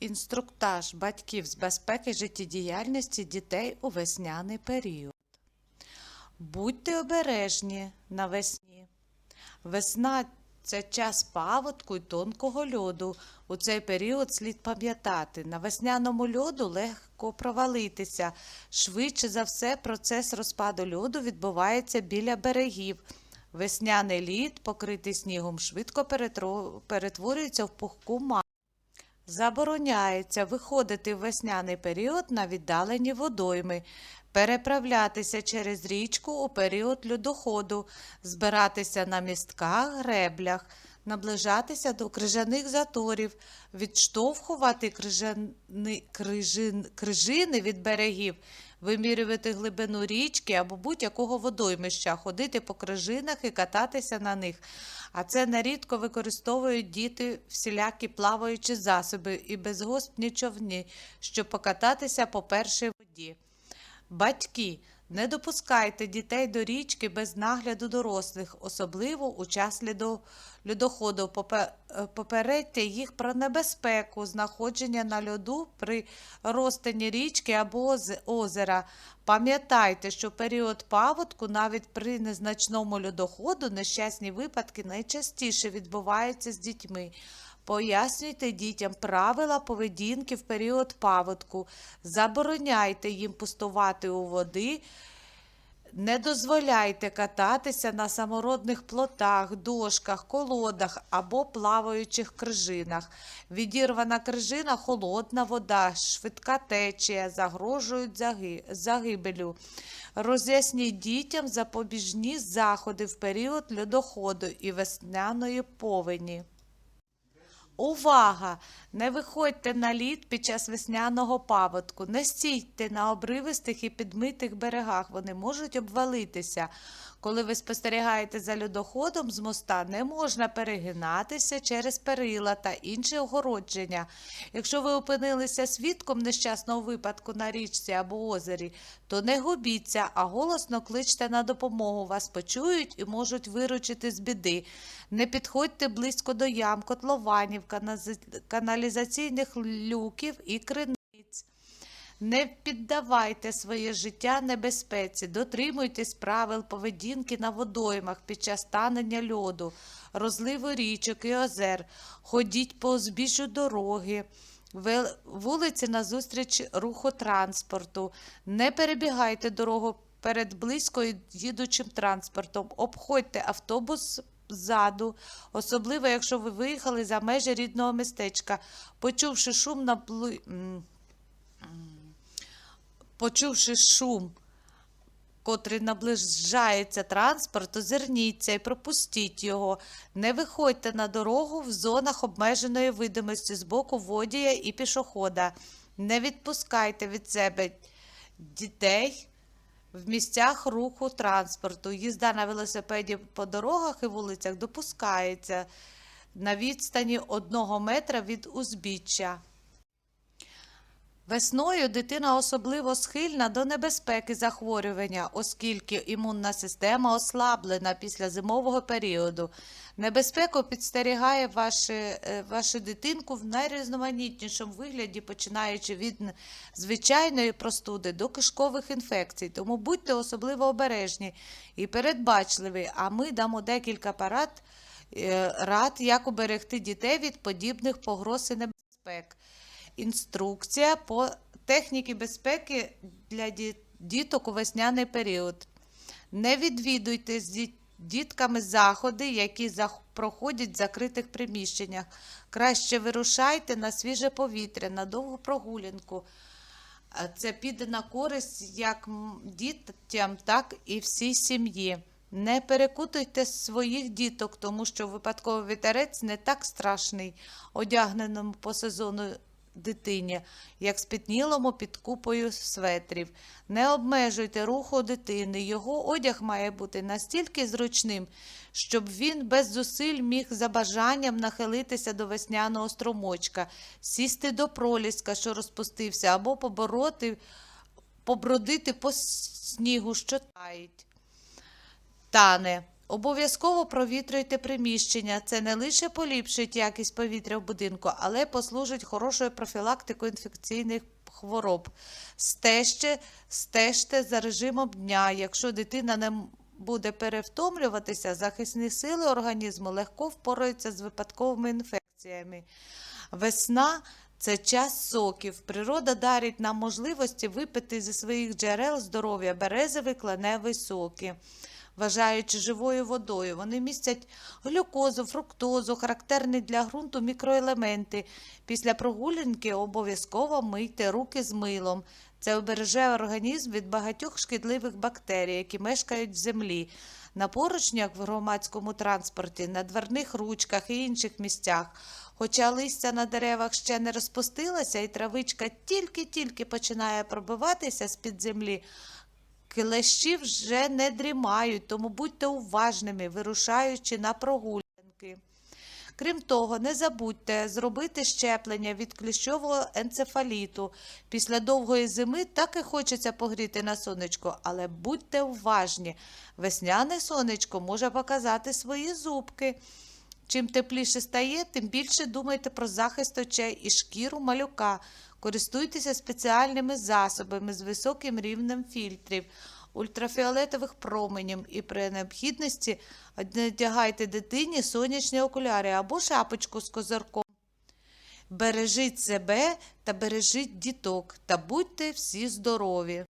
Інструктаж батьків з безпеки життєдіяльності дітей у весняний період. Будьте обережні навесні. Весна це час паводку й тонкого льоду. У цей період слід пам'ятати, на весняному льоду легко провалитися. Швидше за все, процес розпаду льоду відбувається біля берегів. Весняний лід, покритий снігом, швидко перетворюється в пухку масу. Забороняється виходити в весняний період на віддалені водойми, переправлятися через річку у період льодоходу, збиратися на містках, греблях, наближатися до крижаних заторів, відштовхувати крижани, крижин, крижини від берегів, вимірювати глибину річки або будь-якого водоймища, ходити по крижинах і кататися на них. А це нерідко використовують діти всілякі плаваючі засоби і безгоспні човні, щоб покататися по першій воді. Батьки, не допускайте дітей до річки без нагляду дорослих, особливо у час льодоходу. Е, Попередьте їх про небезпеку знаходження на льоду при розтині річки або оз- озера. Пам'ятайте, що в період паводку, навіть при незначному льодоходу, нещасні випадки найчастіше відбуваються з дітьми. Пояснюйте дітям правила поведінки в період паводку, забороняйте їм пустувати у води, не дозволяйте кататися на самородних плотах, дошках, колодах або плаваючих крижинах. Відірвана крижина, холодна вода, швидка течія загрожують заги- загибелю. Роз'ясніть дітям запобіжні заходи в період льодоходу і весняної повені. Увага! Не виходьте на лід під час весняного паводку, не стійте на обривистих і підмитих берегах, вони можуть обвалитися. Коли ви спостерігаєте за льодоходом з моста, не можна перегинатися через перила та інші огородження. Якщо ви опинилися свідком нещасного випадку на річці або озері, то не губіться, а голосно кличте на допомогу. Вас почують і можуть виручити з біди. Не підходьте близько до ям, котлованів, каналізаційних люків і криниць. Не піддавайте своє життя небезпеці, дотримуйтесь правил поведінки на водоймах під час танення льоду, розливу річок і озер, ходіть по узбіжжю дороги, вулиці назустріч руху транспорту, не перебігайте дорогу перед близько їдучим транспортом, обходьте автобус ззаду, особливо якщо ви виїхали за межі рідного містечка, почувши шум на Почувши шум, котрий наближається транспорт, озирніться і пропустіть його. Не виходьте на дорогу в зонах обмеженої видимості з боку водія і пішохода. Не відпускайте від себе дітей в місцях руху транспорту. Їзда на велосипеді по дорогах і вулицях допускається на відстані одного метра від узбіччя. Весною дитина особливо схильна до небезпеки захворювання, оскільки імунна система ослаблена після зимового періоду. Небезпеку підстерігає ваші, е, вашу дитинку в найрізноманітнішому вигляді, починаючи від звичайної простуди до кишкових інфекцій. Тому будьте особливо обережні і передбачливі, а ми дамо декілька парад е, рад, як уберегти дітей від подібних погроз і небезпек. Інструкція по техніці безпеки для діток у весняний період. Не відвідуйте з дітками заходи, які проходять в закритих приміщеннях. Краще вирушайте на свіже повітря, на довгу прогулянку. Це піде на користь як дітям, так і всій сім'ї. Не перекутуйте своїх діток, тому що випадковий вітерець не так страшний, одягненому по сезону дитині, як спітнілому під купою светрів. Не обмежуйте руху дитини. Його одяг має бути настільки зручним, щоб він без зусиль міг за бажанням нахилитися до весняного струмочка, сісти до проліска, що розпустився, або побороти, побродити по снігу, що таїть. Тане. Обов'язково провітрюйте приміщення. Це не лише поліпшить якість повітря в будинку, але послужить хорошою профілактикою інфекційних хвороб. Стежте, стежте за режимом дня. Якщо дитина не буде перевтомлюватися, захисні сили організму легко впораються з випадковими інфекціями. Весна це час соків. Природа дарить нам можливості випити зі своїх джерел здоров'я березовий кленевий соки. Вважаючи живою водою, вони містять глюкозу, фруктозу, характерні для ґрунту мікроелементи. Після прогулянки обов'язково мийте руки з милом. Це обереже організм від багатьох шкідливих бактерій, які мешкають в землі. На поручнях в громадському транспорті, на дверних ручках і інших місцях. Хоча листя на деревах ще не розпустилося, і травичка тільки-тільки починає пробиватися з-під землі, Клещі вже не дрімають, тому будьте уважними, вирушаючи на прогулянки. Крім того, не забудьте зробити щеплення від кліщового енцефаліту. Після довгої зими так і хочеться погріти на сонечко, але будьте уважні. Весняне сонечко може показати свої зубки. Чим тепліше стає, тим більше думайте про захист очей і шкіру малюка. Користуйтеся спеціальними засобами з високим рівнем фільтрів, ультрафіолетових променів і при необхідності надягайте дитині сонячні окуляри або шапочку з козирком. Бережіть себе та бережіть діток та будьте всі здорові!